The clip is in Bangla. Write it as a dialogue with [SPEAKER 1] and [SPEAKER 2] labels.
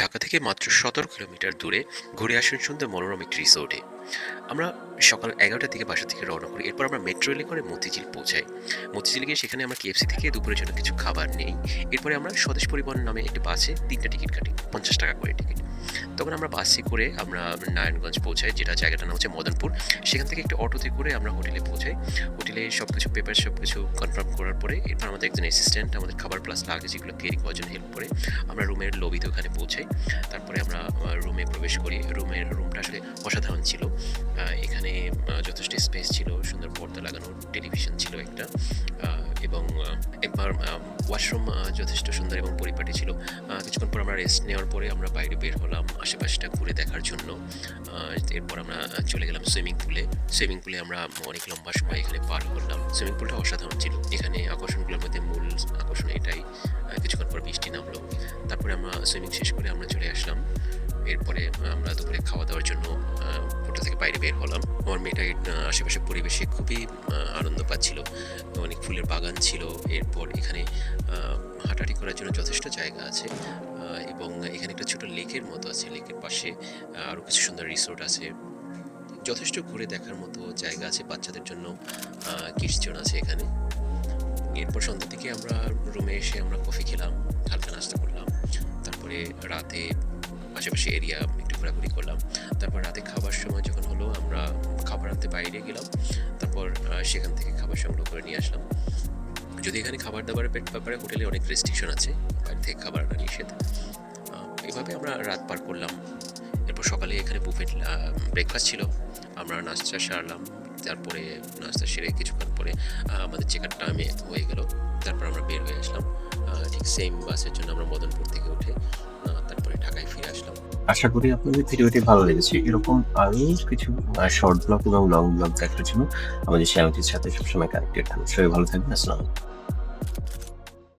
[SPEAKER 1] ঢাকা থেকে মাত্র সতেরো কিলোমিটার দূরে ঘুরে আসেন সুন্দর মনোরম একটি রিসোর্টে। আমরা সকাল এগারোটার দিকে বাসা থেকে রওনা করি, এরপর আমরা মেট্রো রেলে করে মতিঝিল পৌঁছাই। মতিঝিল গিয়ে সেখানে আমরা কেএফসি থেকে দুপুরের জন্য কিছু খাবার নেই। এরপরে আমরা স্বদেশ পরিবহন নামে একটি বাসে তিনটা টিকিট কাটি, পঞ্চাশ টাকা করে টিকিট। তখন আমরা বাসে করে আমরা নারায়ণগঞ্জ পৌঁছাই, যেটা জায়গাটার নাম হচ্ছে মদনপুর। সেখান থেকে একটি অটোতে করে আমরা হোটেলে পৌঁছাই। হোটেলে সব কিছু পেপার সব কিছু কনফার্ম করার পরে এরপর আমাদের একজন অ্যাসিস্ট্যান্ট আমাদের খাবার প্লাস লাগেজ এগুলো ক্যারি করার জন্য হেল্প করে আমরা রুমের লবিতে ওখানে পৌঁছাই। তারপরে আমরা রুমে প্রবেশ করি। রুমের রুমটা আসলে অসাধারণ ছিল। এখানে যথেষ্ট স্পেস ছিল। সুন্দর পর্দা লাগানো টেলিভিশন ছিল একটা। এবং একবার ওয়াশরুম যথেষ্ট সুন্দর এবং পরিপাটি ছিল। কিছুক্ষণ পর আমরা রেস্ট নেওয়ার পরে আমরা বাইরে বের হলাম আশেপাশটা ঘুরে দেখার জন্য। এরপর আমরা চলে গেলাম সুইমিং পুলে সুইমিং পুলে আমরা অনেক লম্বা সময় এখানে পার করলাম। সুইমিং পুলটা অসাধারণ ছিল। এখানে আকর্ষণগুলোর মধ্যে মূল আকর্ষণ এটাই। কিছুক্ষণ পর বৃষ্টি নামলো। তারপরে আমরা সুইমিং শেষ করে আমরা চলে আসলাম। এরপরে আমরা দুপুরে খাওয়া দাওয়ার জন্য হোটেল থেকে বাইরে বের হলাম। আমার মেয়েটা আশেপাশের পরিবেশে খুবই আনন্দ পাচ্ছিল। অনেক ফুলের বাগান ছিল। এরপর এখানে হাঁটাহাঁটি করার জন্য যথেষ্ট জায়গা আছে। এবং এখানে একটা ছোট লেকের মতো আছে। লেকের পাশে আরও কিছু সুন্দর রিসোর্ট আছে। যথেষ্ট ঘুরে দেখার মতো জায়গা আছে বাচ্চাদের জন্য। কিডস আছে এখানে। এরপর সন্ধ্যা থেকে আমরা রুমে এসে আমরা কফি খেলাম, হালকা নাস্তা করলাম। তারপরে রাতে আশেপাশে এরিয়া একটু ঘোরাঘুরি করলাম। তারপর রাতে খাবার সময় যখন হলো, আমরা খাবার আনতে বাইরে গেলাম। তারপর সেখান থেকে খাবার সংগ্রহ করে নিয়ে আসলাম। যদি এখানে খাবার দাবারের পেট ব্যাপারে হোটেলে অনেক রেস্ট্রিকশন আছে, বাইরে থেকে খাবার আনা নিষেধ। এভাবে আমরা রাত পার করলাম। এরপর সকালে এখানে বুফেট ব্রেকফাস্ট ছিল। আমরা নাস্তা সারলাম। তারপরে নাস্তা সেরে কিছুক্ষণ পরে আমাদের চেকার টাইমে হয়ে গেল। তারপর আমরা বের হয়ে আসলাম। ঠিক সেম বাসের জন্য আমরা মদনপুর থেকে উঠে
[SPEAKER 2] আশা করি আপনাদের ভিডিওটি ভালো লেগেছে। এরকম আরও কিছু শর্ট ব্লগ এবং লং ব্লগ দেখার জন্য আমাদের চ্যানেলটির সাথে সবসময় কানেক্টেড থাকুন। সবাই ভালো থাকবেন। আসসালাম